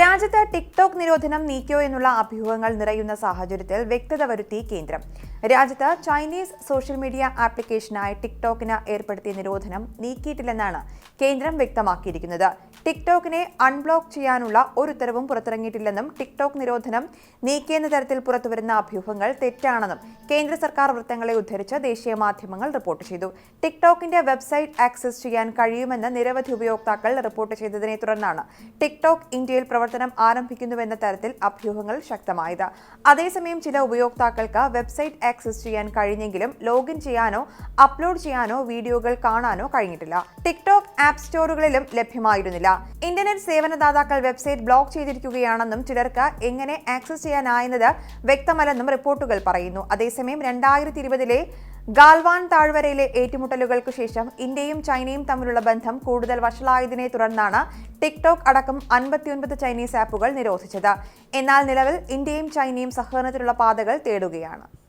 രാജ്യത്ത് ടിക്ടോക്ക് നിരോധനം നീക്കിയോ എന്നുള്ള അഭ്യൂഹങ്ങൾ നിറയുന്ന സാഹചര്യത്തിൽ വ്യക്തത വരുത്തി കേന്ദ്രം. രാജ്യത്ത് ചൈനീസ് സോഷ്യൽ മീഡിയ ആപ്ലിക്കേഷനായ ടിക്ടോക്കിന് ഏർപ്പെടുത്തിയ നിരോധനം നീക്കിയിട്ടില്ലെന്നാണ് കേന്ദ്രം വ്യക്തമാക്കിയിരിക്കുന്നത്. ടിക്ടോക്കിനെ അൺബ്ലോക്ക് ചെയ്യാനുള്ള ഒരു ഉത്തരവും പുറത്തിറങ്ങിയിട്ടില്ലെന്നും ടിക്ടോക്ക് നിരോധനം നീക്കിയെന്ന തരത്തിൽ പുറത്തുവരുന്ന അഭ്യൂഹങ്ങൾ തെറ്റാണെന്നും കേന്ദ്ര സർക്കാർ വൃത്തങ്ങളെ ഉദ്ധരിച്ച് ദേശീയ മാധ്യമങ്ങൾ റിപ്പോർട്ട് ചെയ്തു. ടിക്ടോക്കിന്റെ വെബ്സൈറ്റ് ആക്സസ് ചെയ്യാൻ കഴിയുമെന്ന് നിരവധി ഉപയോക്താക്കൾ റിപ്പോർട്ട് ചെയ്തതിനെ തുടർന്നാണ് ടിക്ടോക്ക് ഇന്ത്യയിൽ പ്രവർത്തനം ആരംഭിക്കുന്നുവെന്ന തരത്തിൽ അഭ്യൂഹങ്ങൾ ശക്തമായത്. അതേസമയം ചില ഉപയോക്താക്കൾക്ക് വെബ്സൈറ്റ് ആക്സസ് ചെയ്യാൻ കഴിഞ്ഞെങ്കിലും ലോഗിൻ ചെയ്യാനോ അപ്ലോഡ് ചെയ്യാനോ വീഡിയോകൾ കാണാനോ കഴിഞ്ഞിട്ടില്ല. ടിക്ടോക്ക് ആപ്പ് സ്റ്റോറുകളിലും ലഭ്യമായിരുന്നില്ല. ഇന്റർനെറ്റ് സേവനദാതാക്കൾ വെബ്സൈറ്റ് ബ്ലോക്ക് ചെയ്തിരിക്കുകയാണെന്നും ചിലർക്ക് എങ്ങനെ ആക്സസ് ചെയ്യാനായെന്നത് വ്യക്തമല്ലെന്നും റിപ്പോർട്ടുകൾ പറയുന്നു. അതേസമയം രണ്ടായിരത്തി ഇരുപതിലെ ഗാൽവാൻ താഴ്വരയിലെ ഏറ്റുമുട്ടലുകൾക്ക് ശേഷം ഇന്ത്യയും ചൈനയും തമ്മിലുള്ള ബന്ധം കൂടുതൽ വഷളായതിനെ തുടർന്നാണ് ടിക്ടോക്ക് അടക്കം അൻപത്തിയൊൻപത് ചൈനീസ് ആപ്പുകൾ നിരോധിച്ചത്. എന്നാൽ നിലവിൽ ഇന്ത്യയും ചൈനയും സഹകരണത്തിലുള്ള പാതകൾ തേടുകയാണ്.